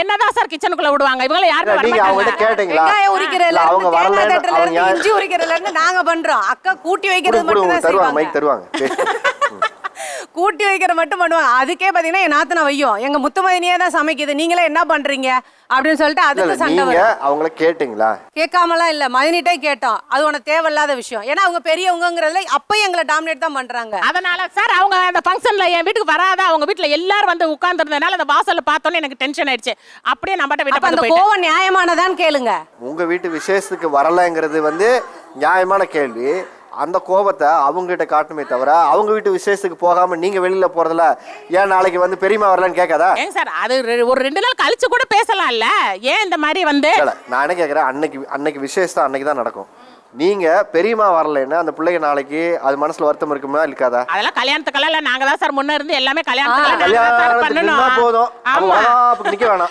என்னதான் சார் கிச்சனுக்குள்ள விடுவாங்க? இவங்கள யாருமே நீங்க அவங்ககிட்ட வரமாட்டாங்க கேட்டீங்களா? வெங்காயம் உரிக்கிறதுல இல்ல, அவங்க இருந்து தேங்காய் வரலன்னு தட்டுல அவங்க இருந்து யார் இஞ்சி உரிக்கிறதுல இருந்து நாங்க பண்றோம். அக்கா கூட்டி வைக்கிறது மட்டும் தான் தருவாங்க மைக் செய்வாங்க தருவாங்க. பேசு. கூட்டி வைக்கிற மட்டும் பண்ணுவாங்க. அதுக்கே பாத்தீங்கன்னா என் நாத்தனா வையும் எங்க முத்துமதினியே தான் சமைக்குது. நீங்களே என்ன பண்றீங்க? அப்படின்னு சொல்லிட்டு அதுக்கு சண்டை நீங்க வரும். அவங்கள கேட்டீங்களா? கேட்காமலாம் இல்ல. மதினிட்டே கேட்டோம். அது உனக்கு தேவையில்லாத விஷயம். ஏன்னா அவங்க பெரியவங்கங்கிறதுல அப்பயும் எங்களை டாமினேட் தான் பண்றாங்க. அதனால சார் அவங்க அந்த ஃபங்க்ஷன்ல என் வீட்டுக்கு வராத? அவங்க வீட்ல எல்லாரும் வந்து உட்கார்ந்துருந்தனால அந்த வாசல்ல பார்த்தோன்னே எனக்கு டென்ஷன் ஆயிடுச்சு. அப்படியே நம்மகிட்ட அப்ப வீட்டை அந்த போயிட்டேன். கோவம் நியாயமானதான்னு கேளுங்க. உங்க வீட்டு விசேஷத்துக்கு வரலைங்கிறது வந்து நியாயமான கேள்வி. அந்த கோபத்தை அவங்க கிட்ட காட்டுமே தவிர அவங்க வீட்டு விசேஷத்துக்கு போகாம நீங்க வெளியில போறதுல ஏன் நாளைக்கு வந்து பெரியமா வரலன்னு கேட்காதா? ஏங்க சார் அது ரெ- ஒரு ரெண்டு நாள் கழிச்சு கூட பேசலாம்ல? ஏன் இந்த மாதிரி வந்து? இல்ல நான் என்ன கேட்குறேன் அன்னைக்கு அன்னைக்கு விசேஷம் அன்னைக்கு தான் நடக்கும். நீங்க பெரியமா வரலைன்னா அந்த பிள்ளைங்க நாளைக்கு அது மனசுல வருத்தம் இருக்குமா இருக்காதா? அதெல்லாம் கல்யாணத்துக்கெல்லாம் இல்ல நாங்க தான் சார் முன்ன இருந்து எல்லாமே நாங்க தான் கல்யாணத்துக்கு நின்னா பண்ணணும் போதும். ஆமா. அப்ப நிக்க வேணாம்.